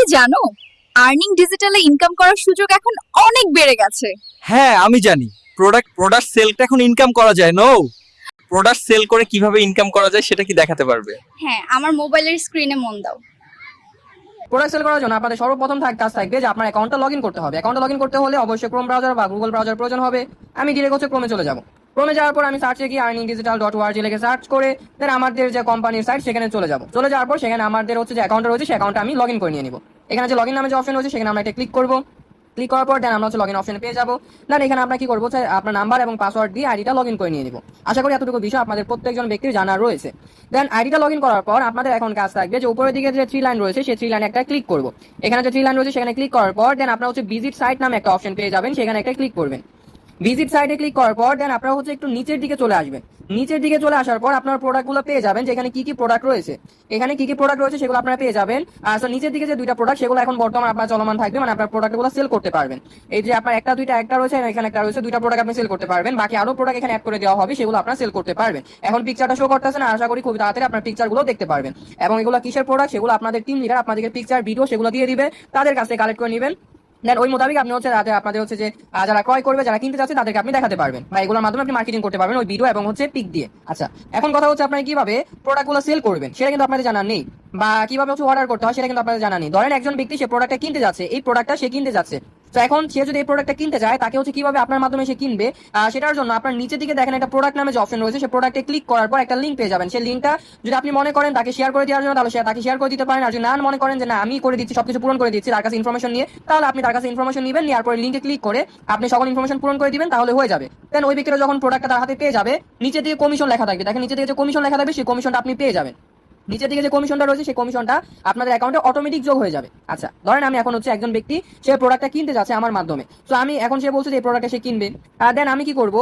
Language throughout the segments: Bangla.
কি জানো? আর্নিং ডিজিটালে ইনকাম করার সুযোগ এখন অনেক বেড়ে গেছে। হ্যাঁ আমি জানি। প্রোডাক্ট প্রোডাক্ট সেলটা এখন ইনকাম করা যায় নো প্রোডাক্ট সেল করে কীভাবে ইনকাম করা যায় সেটা কি দেখাতে পারবে? হ্যাঁ আমার মোবাইলের স্ক্রিনে মন দাও। প্রোডাক্ট সেল করার জন্য আপনাদের সর্বপ্রথম থাক কাজ থাকবে যে আপনার অ্যাকাউন্টটা লগ ইন করতে হবে। অ্যাকাউন্টটা লগ ইন করতে হলে অবশ্যই ক্রোম ব্রাউজার বা গুগল ব্রাউজার প্রয়োজন হবে। আমি ডিরেক্ট হচ্ছে ক্রোমে চলে যাব। ক্রোমে যাওয়ার পর আমি সার্চে গিয়ে আর্নিং ডিজিটাল ডট ওয়ার্জি লিখে সার্চ করে দেন আমাদের যে কোম্পানির সাইট সেখানে চলে যাব। চলে যাওয়ার পর সেখানে আমাদের হচ্ছে যে অ্যাকাউন্ট রয়েছে সেই অ্যাকাউন্টটা আমি লগ ইন করে নিয়ে নিব। এখানে যে লগ ইন নামে যে অপশন রয়েছে, সেখানে আমরা একটা ক্লিক করব। ক্লিক করার পর দেন আমরা হচ্ছে লগ ইন অপশনে পেয়ে যাব। দেন এখানে আমরা কি করব আপনার নাম্বার এবং পাসওয়ার্ড দিয়ে আইডিটা লগ ইন করে নিয়ে নিব। আশা করি এতটুকু বিষয় আপনাদের প্রত্যেকজন ব্যক্তির জানা রয়েছে। দেন আইডিটা লগ ইন করার পর আপনাদের এখন কাজ থাকবে যে উপরের দিকে যে থ্রি লাইন রয়েছে, সেই থ্রি লাইনে একটা ক্লিক করব। এখানে যে থ্রি লাইন রয়েছে, সেখানে ক্লিক করার পর দেন আপনার হচ্ছে ভিজিট সাইট নামে একটা অপশন পেয়ে যাবেন, সেখানে একটা ক্লিক করবেন। ভিজিট সাইটে ক্লিক করার পর দেন আপনারা হচ্ছে একটু নিচের দিকে চলে আসবেন। নিচের দিকে চলে আসার পর আপনার প্রোডাক্টগুলো পেয়ে যাবেন, যেখানে কি কি প্রোডাক্ট রয়েছে। এখানে কি কি প্রোডাক্ট রয়েছে সেগুলো আপনারা পেয়ে যাবেন। আর নিচের দিকে যে দুইটা প্রোডাক্ট সেগুলো এখন বর্তমান আপনার চলমান থাকবে মানে আপনার প্রোডাক্টগুলো সেল করতে পারবেন। এই যে আপনার একটা, দুইটা, একটা রয়েছে, এখানে একটা রয়েছে, দুইটা প্রোডাক্ট আপনি সেল করতে পারবেন। বাকি আরও প্রোডাক্ট এখানে অ্যাড করে দেওয়া হবে, সেগুলো আপনারা সেল করতে পারবেন। এখন পিকচারটা শো করতেছেন আশা করি খুব তাড়াতাড়ি আপনার পিকচারগুলো দেখতে পারবেন। এবং এগুলো কিসের প্রোডাক্ট সেগুলো আপনাদের টিম লিডার আপনাদেরকে পিকচার ভিডিও সেগুলো দিয়ে দিবে। তাদের কাছে কালেক্ট করে নেবেন। দেন ওই মোতাবেক আপনি হচ্ছে যাতে আপনাদের হচ্ছে যে যারা ক্রয় করবে, যারা কিনতে চাচ্ছে, তাদেরকে আপনি দেখাতে পারবেন। বা এগুলোর মাধ্যমে আপনি মার্কেটিং করতে পারবেন, ওই ভিডিও এবং হচ্ছে পিক দিয়ে। আচ্ছা এখন কথা হচ্ছে আপনার কীভাবে প্রোডাক্টগুলো সেল করবেন, সেটা কিন্তু আপনাদের জানা নেই। বা কীভাবে হচ্ছে অর্ডার করতে হয়, সেটা কিন্তু আপনাদের জানা নেই। ধরেন একজন ব্যক্তি সে প্রোডাক্টটা কিনতে যাচ্ছে, এই প্রোডাক্টটা সে কিনতে যাচ্ছে। তো এখন সে যদি এই প্রোডাক্টটা কিনতে যায়, তাকে হচ্ছে কীভাবে আপনার মাধ্যমে সে কিনবে? সেটার জন্য আপনার নিচে দিকে দেখেন একটা প্রোডাক্ট নামে যে অপশন রয়েছে সেই প্রোডাক্টে ক্লিক করার পর একটা লিঙ্ক পেয়ে যাবেন। সেই লিঙ্কটা যদি আপনি মনে করেন তাকে শেয়ার করে দেওয়ার জন্য, তাহলে সে তাকে শেয়ার করে দিতে পারেন। আর যদি না মনে করেন যে না, আমি করে দিচ্ছি, সবকিছু পূরণ করে দিচ্ছি, তার কাছে ইনফরমেশন নিয়ে, তাহলে আপনি তার কাছে ইনফরমেশন নেবেন, নেওয়ার পরে লিঙ্কে ক্লিক করে আপনি সকল ইনফরমেশন পূরণ করে দিবেন, তাহলে হয়ে যাবে। দেন ওই ব্যক্তিরা যখন প্রোডাক্টটা তার হাতে পেয়ে যাবে নিচে দিকে কমিশন লেখা থাকবে। দেখেন নিচে দিকে যে কমিশন লেখা থাকবে, সেই কমিশনটা আপনি পেয়ে যাবেন। নিচের দিকে যে কমিশনটা রয়েছে, সেই কমিশনটা আপনাদের অ্যাকাউন্টে অটোমেটিক যোগ হয়ে যাবে। আচ্ছা ধরেন আমি এখন হচ্ছে একজন ব্যক্তি, সে প্রোডাক্টটা কিনতে যাচ্ছে আমার মাধ্যমে। তো আমি এখন সে বলছে যে এই প্রোডাক্টটা সে কিনবে। দেন আমি কি করব?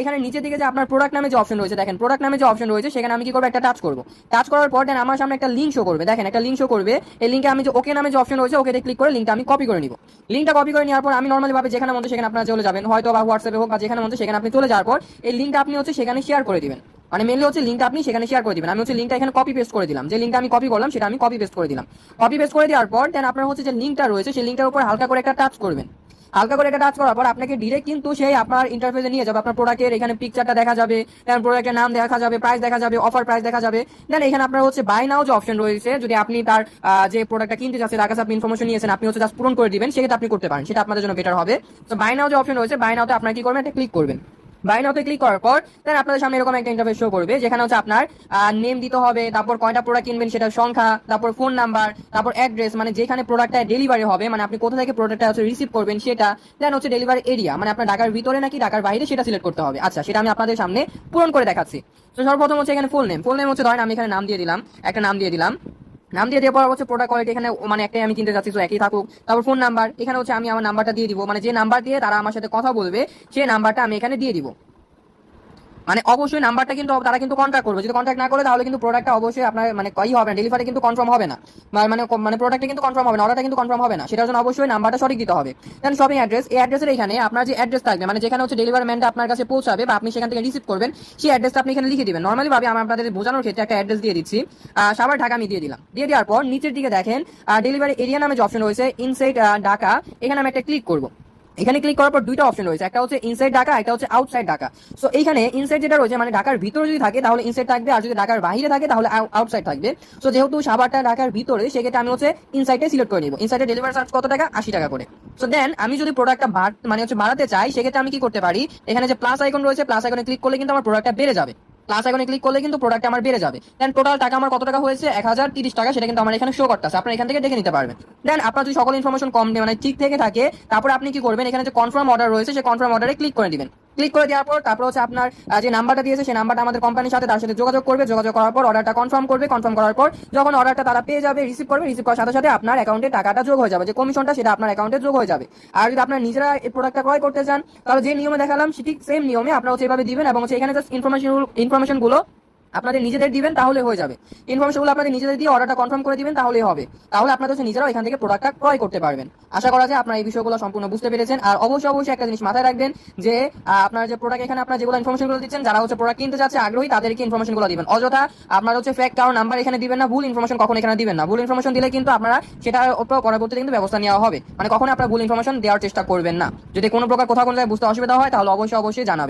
এখানে নিচের দিকে যে আপনার প্রোডাক্ট নামে যে অপশন রয়েছে, দেখেন প্রোডাক্ট নামে যে অপশন রয়েছে, সেখানে আমি কি করব? একটা টাচ করব। টাচ করার পর দেন আমার সামনে একটা লিঙ্ক শো করবে। দেখেন, একটা লিঙ্ক শো করবে। এই লিঙ্কে আমি যে ওকে নামে যে অপশন রয়েছে ওকে ক্লিক করে লিঙ্কটা আমি কপি করে নিব। লিঙ্কটা কপি করে নেওয়ার পর আমি নর্মালি ভাবে যেখানে মধ্যে সেখানে আপনারা চলে যাবেন। হয়তো বা হোয়াটসঅ্যাপে হোক বা যেখানে মধ্যে সেখানে আপনি চলে যাওয়ার পর এই লিঙ্কটা আপনি হচ্ছে সেখানে শেয়ার করে দিবেন। মানে মেনলি হচ্ছে লিঙ্কটা আপনি সেখানে শেয়ার করে দিবেন। আমি হচ্ছে লিঙ্কটা এখানে কপি পেস্ট করে দিলাম। যে লিঙ্কটা আমি কপি করলাম, সেটা আমি কপি পেস্ট করে দিলাম। কপি পেস্ট করে দেওয়ার পর দেন আপনার হচ্ছে যে লিঙ্কটা রয়েছে, সেই লিঙ্কটার উপর হালকা করে একটা টাচ করবেন। হালকা করে একটা টাচ করার পর আপনাকে ডিরেক্ট কিন্তু সেই আপনার ইন্টারফেসে নিয়ে যাবে। আপনার প্রোডাক্টের এখানে পিকচারটা দেখা যাবে দেন প্রোডাক্টের নাম দেখা যাবে প্রাইস দেখা যাবে অফার প্রাইস দেখা যাবে। দেন এখানে আপনার হচ্ছে বাই নাও যে অপশন রয়েছে, যদি আপনি তার যে প্রোডাক্টটা কিনতে যাচ্ছে তার কাছে আপনি ইনফরমেশন নিয়েছেন, আপনি হচ্ছে জাস্ট পূরণ করে দিবেন, সেক্ষেত্রে আপনি করতে পারেন। সেটা আপনাদের জন্য বেটার হবে। তো বাই নাও যে অপশন রয়েছে বাই নাওতে আপনার কি করবেন? একটা ক্লিক করবেন। বাই নাওতে ক্লিক করার পর দেন আপনাদের সামনে এরকম একটা ইন্টারফেস শো করবে, যেখানে হচ্ছে আপনার নেম দিতে হবে, তারপর কয়টা প্রোডাক্ট কিনবেন সেটার সংখ্যা, তারপর ফোন নাম্বার তারপর অ্যাড্রেস মানে যেখানে প্রোডাক্টটা ডেলিভারি হবে মানে আপনি কোথা থেকে প্রোডাক্টটা হচ্ছে রিসিভ করবেন সেটা দেন হচ্ছে ডেলিভারি এরিয়া মানে আপনার ঢাকার ভিতরে নাকি ঢাকার বাইরে সেটা সিলেক্ট করতে হবে। আচ্ছা সেটা আমি আপনাদের সামনে পূরণ করে দেখাচ্ছি। তো সর্বপ্রথম হচ্ছে এখানে ফুল নেম ফুল নেম হচ্ছে ধরেন আমি এখানে নাম দিয়ে দিলাম, একটা নাম দিয়ে দিলাম নাম দিয়ে দেওয়ার পর হচ্ছে প্রোডাক্ট কোয়ালিটি এখানে মানে একটাই আমি কিনতে যাচ্ছি তো একই থাকুক। তারপর ফোন নাম্বার এখানে হচ্ছে আমি আমার নাম্বারটা দিয়ে দিব। মানে যে নাম্বার দিয়ে তারা আমার সাথে কথা বলবে সেই নাম্বারটা আমি এখানে দিয়ে দিব। মানে অবশ্যই নাম্বারটা কিন্তু তারা কিন্তু কন্ট্যাক্ট করবে। যদি কন্ট্যাক্ট না করে, তাহলে কিন্তু প্রোডাক্টটা অবশ্যই আপনার মানে কই হবে না ডেলিভারি কিন্তু কনফার্ম হবে না। মানে মানে প্রোডাক্টটা কিন্তু কনফার্ম হবে না অর্ডারটা কিন্তু কনফার্ম হবে না। সেটার জন্য অবশ্যই নাম্বারটা সঠিক দিতে হবে। দেন শপিং অ্যাড্রেস এই অ্যাড্রেসের এখানে আপনার যে অ্যাড্রেস থাকবে মানে যেখানে হচ্ছে ডেলিভারি ম্যানটা আপনার কাছে পৌঁছাবে বা আপনি সেখান থেকে রিসিভ করবেন, সেই অ্যাড্রেসটা আপনি এখানে লিখে দিবেন। নর্মালি ভাবে আমি আপনাদের বোঝানোর ক্ষেত্রে একটা অ্যাড্রেস দিয়ে দিচ্ছি। সাভার, ঢাকা আমি দিয়ে দিলাম। দিয়ে দেওয়ার পর নিচের দিকে দেখেন ডেলিভারি এরিয়া নামে যে অপশন রয়েছে ইনসাইড ঢাকা, এখানে আমি একটা ক্লিক করব। এখানে ক্লিক করার পর দুইটা অপশন রয়েছে। একটা হচ্ছে ইনসাইড ঢাকা, একটা হচ্ছে আউটসাইড ঢাকা। সো এইখানে ইনসাইড যেটা রয়েছে মানে ঢাকার ভিতরে যদি থাকে, তাহলে ইনসাইড থাকবে। আর যদি ঢাকার বাইরে থাকে, তাহলে আউটসাইড থাকবে। সো যেহেতু সাভারটা ঢাকার ভিতরে, সেক্ষেত্রে আমি হচ্ছে ইনসাইডে সিলেক্ট করে নিব। ইনসাইডে ডেলিভারি চার্জ কত টাকা? আশি টাকা করে। সো দেন আমি যদি প্রোডাক্টটা মানে হচ্ছে বাড়াতে চাই, সেক্ষেত্রে আমি কি করতে পারি? এখানে যে প্লাস আইকন রয়েছে প্লাস আইকনে ক্লিক করলে কিন্তু আমার প্রোডাক্টটা বেড়ে যাবে। প্লাস আইকনে ক্লিক করলে কিন্তু প্রোডাক্ট আমার বেড়ে যাবে। দেন টোটাল টাকা আমার কত টাকা হয়েছে? এক হাজার তিরিশ টাকা, সেটা কিন্তু আমার এখানে শো করতেছে। আপনার এখান থেকে দেখে নিতে পারবেন। দেন আপনার যদি সকল ইনফরমেশন কম মানে ঠিক থেকে থাকে, তারপর আপনি কি করবেন? এখানে যে কনফার্ম অর্ডার রয়েছে সে কনফার্ম অর্ডারে ক্লিক করে দিবেন। ক্লিক করে দেওয়ার পর তারপর হচ্ছে আপনার যে নাম্বারটা দিয়েছে, সেই নাম্বারটা আমাদের কোম্পানির সাথে তার সাথে যোগাযোগ করবে। যোগাযোগ করার পর অর্ডারটা কনফার্ম করবে। কনফার্ম করার পর যখন অর্ডারটা তারা পেয়ে যাবে রিসিভ করবে রিসিভ করার সাথে সাথে আপনার অ্যাকাউন্টে টাকাটা যোগ হয়ে যাবে। যে কমিশনটা সেটা আপনার অ্যাকাউন্টে যোগ হয়ে যাবে। আর যদি আপনার নিজেরা এই প্রোডাক্টটা ক্রয় করতে চান, তাহলে যে নিয়মে দেখালাম ঠিক সেম নিয়মে আপনারা হচ্ছে এভাবে দিবেন এবং হচ্ছে এখানে জাস্ট ইনফরমেশন ইনফরমেশনগুলো আপনাদের নিজেদের দিবেন, তাহলে হয়ে যাবে। ইনফরমেশনগুলো আপনাদের নিজেদের দিয়ে অর্ডারটা কনফার্ম করে দিবেন, তাহলেই হবে। তাহলে আপনারা হচ্ছে নিজেরাও এখান থেকে প্রোডাক্টটা ক্রয় করতে পারবেন। আশা করা যায় আপনারা এই বিষয়গুলো সম্পূর্ণ বুঝতে পেরেছেন। আর অবশ্যই অবশ্যই একটা জিনিস মাথায় রাখবেন যে আপনার যে প্রোডাক্ট এখানে আপনার যেগুলো ইনফরমেশনগুলো দিচ্ছেন, যারা হচ্ছে প্রোডাক্ট কিনতে যাচ্ছে, আগ্রহী, তাদেরকে ইনফরমেশনগুলো দিবেন। অযথা আপনার হচ্ছে ফেক কারও নাম্বার এখানে দিবেন না, ভুল ইনফরমেশন কখন এখানে দিবেন না। ভুল ইনফরমেশন দিলে কিন্তু আপনারা সেটার উপর পরবর্তীতে কিন্তু ব্যবস্থা নেওয়া হবে। মানে কখনো আপনার ভুল ইনফরমেশন দেওয়ার চেষ্টা করবেন না। যদি কোনো প্রকার কোথাও কোনো জায়গায় বুঝতে অসুবিধা হয়, তাহলে অবশ্যই অবশ্যই জানাবেন।